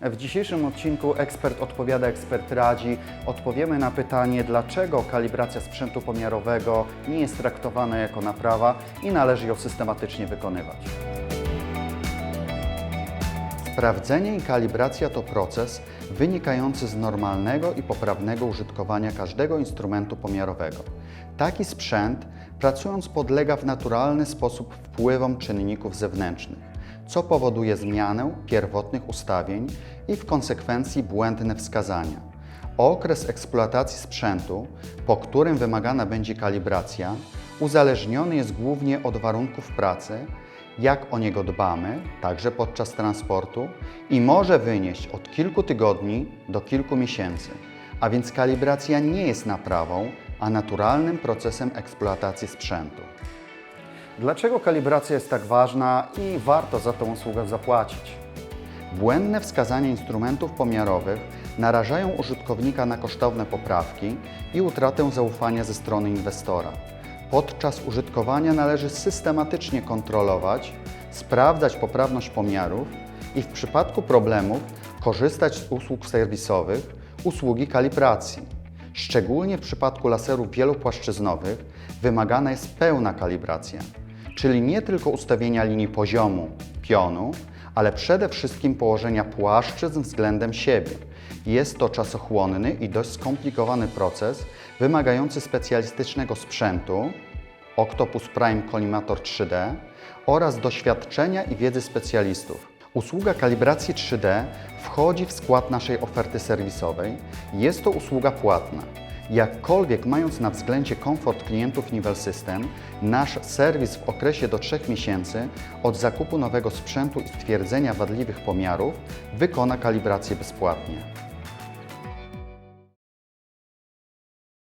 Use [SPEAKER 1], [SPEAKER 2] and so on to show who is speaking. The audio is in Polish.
[SPEAKER 1] W dzisiejszym odcinku ekspert odpowiada, ekspert radzi. Odpowiemy na pytanie, dlaczego kalibracja sprzętu pomiarowego nie jest traktowana jako naprawa i należy ją systematycznie wykonywać. Sprawdzenie i kalibracja to proces wynikający z normalnego i poprawnego użytkowania każdego instrumentu pomiarowego. Taki sprzęt, pracując, podlega w naturalny sposób wpływom czynników zewnętrznych, co powoduje zmianę pierwotnych ustawień i w konsekwencji błędne wskazania. Okres eksploatacji sprzętu, po którym wymagana będzie kalibracja, uzależniony jest głównie od warunków pracy, jak o niego dbamy, także podczas transportu, i może wynieść od kilku tygodni do kilku miesięcy. A więc kalibracja nie jest naprawą, a naturalnym procesem eksploatacji sprzętu. Dlaczego kalibracja jest tak ważna i warto za tą usługę zapłacić? Błędne wskazania instrumentów pomiarowych narażają użytkownika na kosztowne poprawki i utratę zaufania ze strony inwestora. Podczas użytkowania należy systematycznie kontrolować, sprawdzać poprawność pomiarów i w przypadku problemów korzystać z usług serwisowych, usługi kalibracji. Szczególnie w przypadku laserów wielopłaszczyznowych wymagana jest pełna kalibracja, czyli nie tylko ustawienia linii poziomu, pionu, ale przede wszystkim położenia płaszczyzn względem siebie. Jest to czasochłonny i dość skomplikowany proces wymagający specjalistycznego sprzętu, Octopus Prime Kolimator 3D oraz doświadczenia i wiedzy specjalistów. Usługa kalibracji 3D wchodzi w skład naszej oferty serwisowej. Jest to usługa płatna. Jakkolwiek mając na względzie komfort klientów Nivel System, nasz serwis w okresie do 3 miesięcy od zakupu nowego sprzętu i stwierdzenia wadliwych pomiarów wykona kalibrację bezpłatnie.